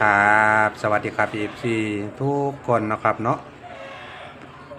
ครับ สวัสดีครับเอฟซีทุกคนนะครับเนาะ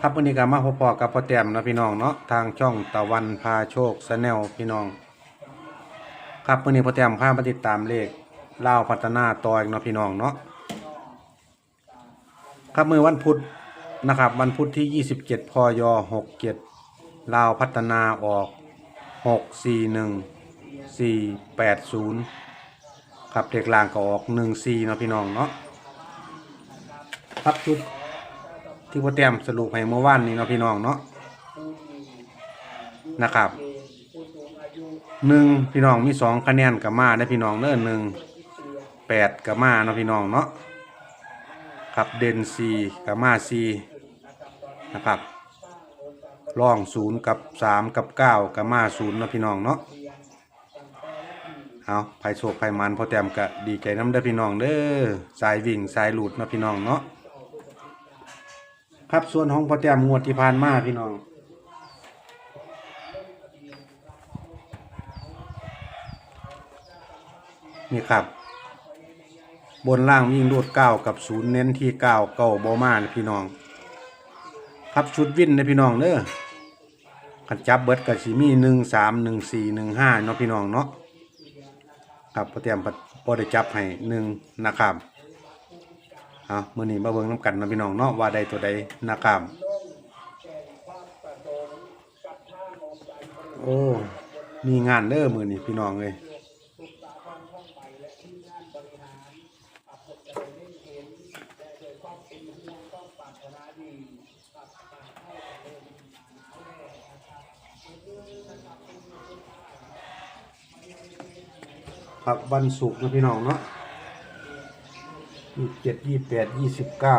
ครับวันนี้ก็มาพบกับพ่อแต้มนะพี่น้องเนาะทางช่องตะวันพาโชคสแนลพี่น้อง ครับวันนี้พ่อแต้มพามาติดตามเลขเล่าวพัฒนาต่ออีกเนาะพี่น้องเนาะครับมือวันพุธนะครับ วันพุธที่ 27พย67ลาวพัฒนาออก 641 480 ครับเด็กลางก็ออกหนึ่งซีเนาะพี่น้องเนาะครับชุดที่พ่อแต้มสรุปให้เมื่อวานนี้เนาะพี่น้องเนาะนะครับหนึ่งพี่น้องมีสองคะแนนกับมาได้พี่น้องเน้อหนึ่งแปดกับมาเนาะพี่น้องเนาะครับเด่นซีกับมาซีนะครับร่องศูนย์กับสามกับเก้ากับมาศูนย์เนาะพี่น้องเนาะ เอาไผ่โศกไผ่มันพอแต้มก็ดีใจน้ำเด้อพี่น้องเด้อสายวิ่งสายหลุดนาะพี่น้องเนาะครับส่วนของพอแต้มงวดที่ผ่านมาพี่น้องนี่ครับ บนล่างวิ่งรูดเก้ากับศูนย์เน้นที่เก้าเก้าบอมานะพี่น้อง ครับชุดวิ่นนะพี่น้องเด้อขันจับเบิดกับสีมีหนึ่งสามหนึ่งสี่หนึ่งห้าเนาะพี่น้องเนาะ ครับพอเตรียมพอได้จับให้หนึ่งนะครับเอามื่อนี้มาเบิ่งน้ำกันนะพี่น้องเนาะว่าใดตัวใดนะครับโอ้มีงานเด้อมือนี่พี่น้องเลย ครับวันศุกร์นะพี่น้องเนาะยี่เจ็ดยี่แปดยี่สิบเก้า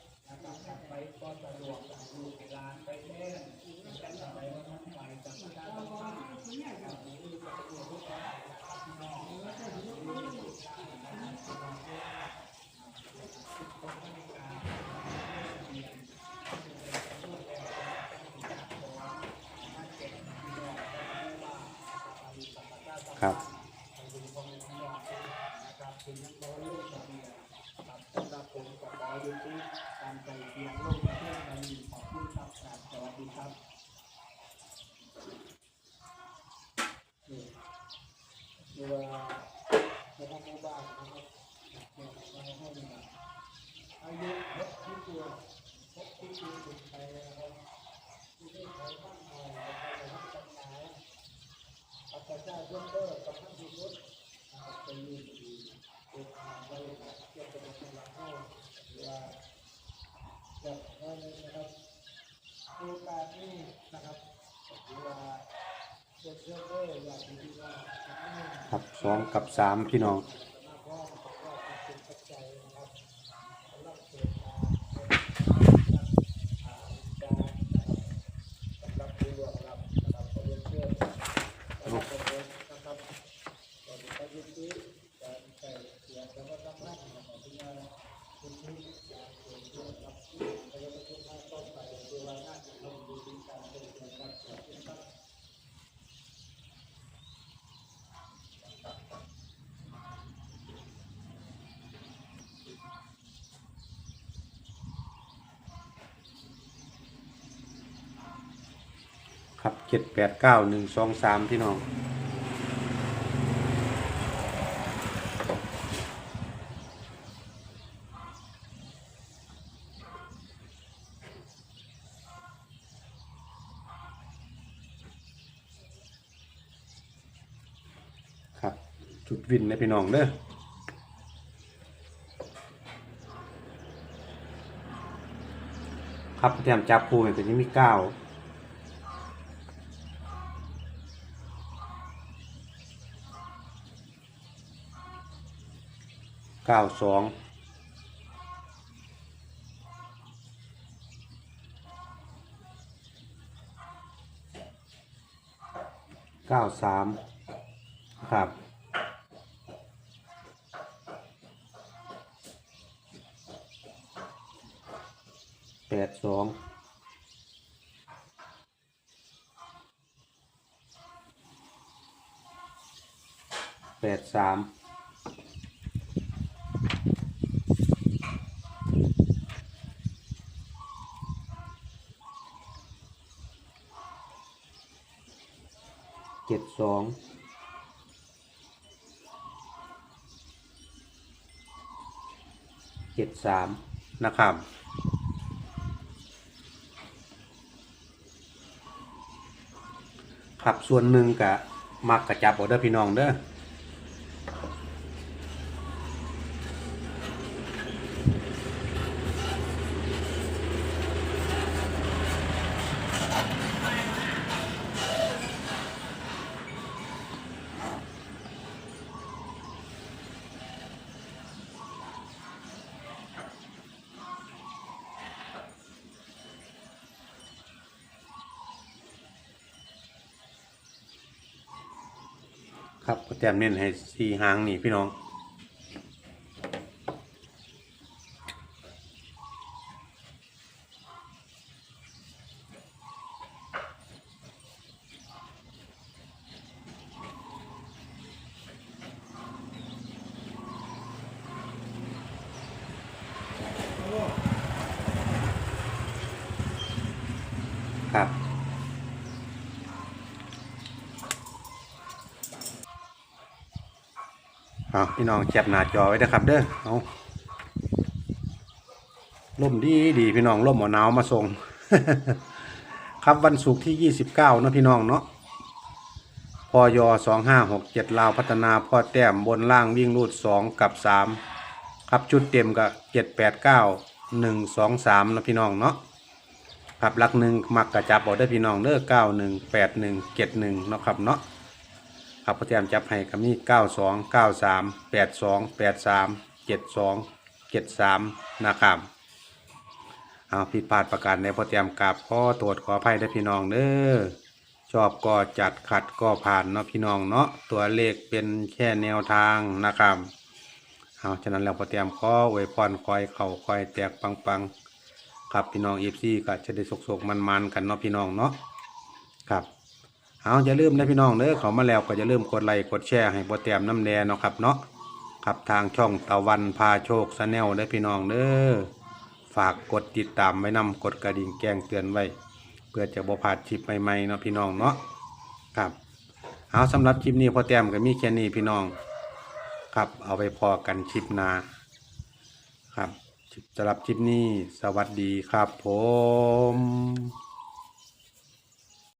นะครับกลับไปก็สะดวกจากดูเวลาไปแจ้งกลับไปว่าท่านไปจากการต้องทำครับสำหรับผมกับขอยุติการ ใจเพียงโลกประเทศไทยขอบคุณครับกราบสวัสดีครับนี่คือว่าในทางหมู่บ้านนะครับเนี่ยมาให้ดูนะอายุหกที่ตัวหกที่ตัวถึงไปนะครับที่ได้ใช้บ้านใหม่นะครับในวัดปัญหาปัจจัยเรื่องเลิกกับท่านที่รุดนะครับเป็นมีดีเป็นทางไปเกี่ยวกับในหลักเข้าหรือว่าแบบนั้นนะครับ โครงการนี้นะครับหรือว่าเรื่องเรื่องเลิกอย่างที่ว่าครับสองกับสามพี่น้องครับเจ็ดแปดเก้าหนึ่งสองสามพี่น้องชุดวินนะพี่น้องเด้อครับพยายามจับปูเนี่ยตัวนี้มีเก้า เก้าสองเก้าสามครับแปดสองแปดสาม จ็ดสองเจ็ดสามนะครับขับส่วนหนึ่งกะมักกะจับออเด้อพี่น้องเด้อ ครับก็แต้มเน้นให้สี่หางนี่พี่น้อง เอาพี่น้องแคปหน้าจอไว้นะครับ เด้อเอาล่มดีดีพี่น้องล่มหมอหนาวมาส่งครับวันศุกร์ที่ 29เนาะพี่น้องเนาะพอย2567 ลาวพัฒนาพ่อแต้มบนล่างวิ่งรูด 2 กับ 3 ครับชุดเต็มกับ 789 1 2 3 นะพี่น้องเนาะครับหลักหนึ่งมักกระจับเอาได้พี่น้องเด้อ91 81 71เนาะครับเนาะ ครับพระเตรียมจับให้ก็มี92 93 82 83 72 73นะครับเอาผิดพลาดประการในพระเตรียมกราบขอตรวจขออภัยได้พี่น้องเด้อชอบก็จัดขัดก็ผ่านเนาะพี่น้องเนาะตัวเลขเป็นแค่แนวทางนะครับเอาฉะนั้นแล้วพระเตรียมขออวยพรคอยเข่าคอยแตกปังๆครับพี่น้องเอฟซีก็จะได้สกๆมันๆกันเนาะพี่น้องเนาะครับ เอาอย่าลืมนะพี่น้องเด้อเขามาแล้วก็อย่าลืมกดไลค์กดแชร์ให้โปรแตมน้ำแดงเนาะครับเนาะครับทางช่องตะวันพาโชคสแนลได้พี่น้องเด้อฝากกดติดตามไว้นำกดกระดิ่งแจ้งเตือนไว้ เพื่อจะบ่พลาดคลิปใหม่ๆเนาะพี่น้องเนาะครับเอาสำหรับคลิปนี้พอแต้มก็มีแค่นี้พี่น้อง ครับเอาไปพอกันคลิปหน้าครับสำหรับคลิปนี้สวัสดีครับผม